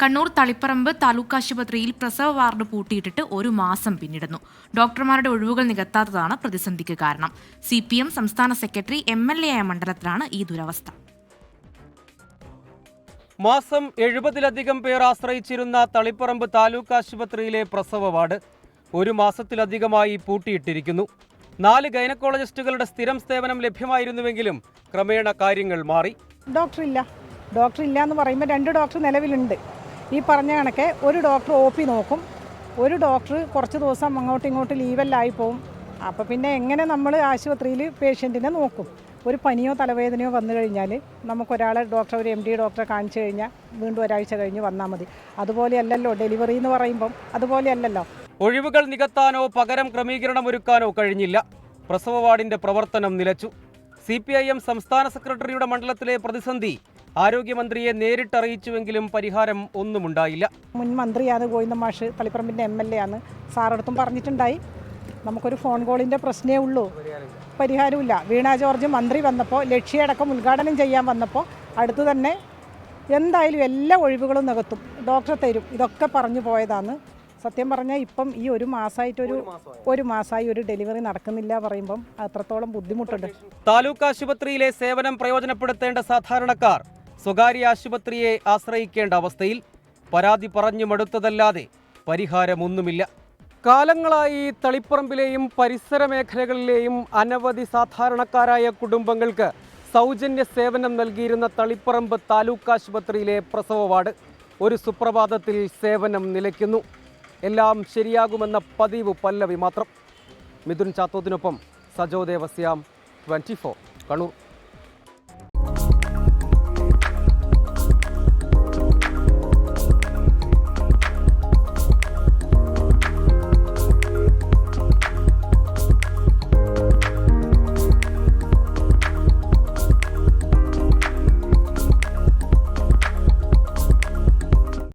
കണ്ണൂർ തളിപ്പറമ്പ് താലൂക്ക് ആശുപത്രിയിൽ പ്രസവ വാർഡ് പൂട്ടിയിട്ടിട്ട് ഒരു മാസം പിന്നിടുന്നു. ഡോക്ടർമാരുടെ ഒഴിവുകൾ നികത്താത്തതാണ് പ്രതിസന്ധിക്ക് കാരണം. സി പി എം സംസ്ഥാന സെക്രട്ടറി എം എൽ എ ആയ മണ്ഡലത്തിലാണ് ഈ ദുരവസ്ഥ. മാസം എഴുപതിലധികം പേർ ആശ്രയിച്ചിരുന്ന തളിപ്പറമ്പ് താലൂക്ക് ആശുപത്രിയിലെ പ്രസവ വാർഡ് ഒരു മാസത്തിലധികമായി പൂട്ടിയിട്ടിരിക്കുന്നു. നാല് ഗൈനക്കോളജിസ്റ്റുകളുടെ സ്ഥിരം സേവനം ലഭ്യമായിരുന്നുവെങ്കിലും ക്രമേണ കാര്യങ്ങൾ മാറി. ഡോക്ടർ ഇല്ല. ഡോക്ടർ ഇല്ല എന്ന് പറയുമ്പോൾ രണ്ട് ഡോക്ടർ നിലവിലുണ്ട്. ഈ പറഞ്ഞ കണക്കെ ഒരു ഡോക്ടർ ഒ പി നോക്കും. ഒരു ഡോക്ടർ കുറച്ച് ദിവസം അങ്ങോട്ടും ഇങ്ങോട്ടും ലീവെല്ലായി പോവും. അപ്പോൾ പിന്നെ എങ്ങനെ നമ്മൾ ആശുപത്രിയിൽ പേഷ്യന്റിനെ നോക്കും. ഒരു പനിയോ തലവേദനയോ വന്നു കഴിഞ്ഞാൽ നമുക്കൊരാളെ ഡോക്ടറെ ഒരു എം ഡി ഡോക്ടറെ കാണിച്ചു കഴിഞ്ഞാൽ വീണ്ടും ഒരാഴ്ച കഴിഞ്ഞ് വന്നാൽ മതി. അതുപോലെയല്ലല്ലോ ഡെലിവറി എന്ന് പറയുമ്പം. അതുപോലെയല്ലല്ലോ. ഒഴിവുകൾ നികത്താനോ പകരം ക്രമീകരണം ഒരുക്കാനോ കഴിഞ്ഞില്ല. പ്രസവ വാർഡിന്റെ പ്രവർത്തനം നിലച്ചു. സി സംസ്ഥാന സെക്രട്ടറിയുടെ മണ്ഡലത്തിലെ പ്രതിസന്ധി ആരോഗ്യമന്ത്രിയെ നേരിട്ടറിയിച്ചുവെങ്കിലും പരിഹാരം ഒന്നുമുണ്ടായില്ല. മുൻ മന്ത്രിയാണ് ഗോവിന്ദ മാഷ് തളിപ്പറമ്പിന്റെ എം എൽ എ ആണ്. സാറടുത്തും പറഞ്ഞിട്ടുണ്ടായി. നമുക്കൊരു ഫോൺ കോളിന്റെ പ്രശ്നമേ ഉള്ളൂ. പരിഹാരമില്ല വീണ ജോർജ് മന്ത്രി വന്നപ്പോൾ ലക്ഷ്യടക്കം ഉദ്ഘാടനം ചെയ്യാൻ വന്നപ്പോൾ അടുത്തു തന്നെ എന്തായാലും എല്ലാ ഒഴിവുകളും നികത്തും. ഡോക്ടർ തരും. ഇതൊക്കെ പറഞ്ഞു പോയതാണ്. സത്യം പറഞ്ഞാൽ ഇപ്പം ഈ ഒരു മാസമായിട്ടൊരു ഒരു മാസമായി ഒരു ഡെലിവറി നടക്കുന്നില്ല പറയുമ്പം അത്രത്തോളം ബുദ്ധിമുട്ടുണ്ട്. താലൂക്ക് ആശുപത്രിയിലെ സേവനം പ്രയോജനപ്പെടുത്തേണ്ട സാധാരണക്കാർ സ്വകാര്യ ആശുപത്രിയെ ആശ്രയിക്കേണ്ട അവസ്ഥയിൽ പരാതി പറഞ്ഞു മടുത്തതല്ലാതെ പരിഹാരമൊന്നുമില്ല. കാലങ്ങളായി തളിപ്പറമ്പിലെയും പരിസര മേഖലകളിലെയും അനവധി സാധാരണക്കാരായ കുടുംബങ്ങൾക്ക് സൗജന്യ സേവനം നൽകിയിരുന്ന തളിപ്പറമ്പ് താലൂക്ക് ആശുപത്രിയിലെ പ്രസവ വാർഡ് ഒരു സുപ്രഭാതത്തിൽ സേവനം നിലയ്ക്കുന്നു. എല്ലാം ശരിയാകുമെന്ന പതിവ് പല്ലവി മാത്രം. മിഥുൻ ചാത്തോത്തിനൊപ്പം സജോ ദേവസ്യാം ട്വന്റി ഫോർ കണ്ണൂർ.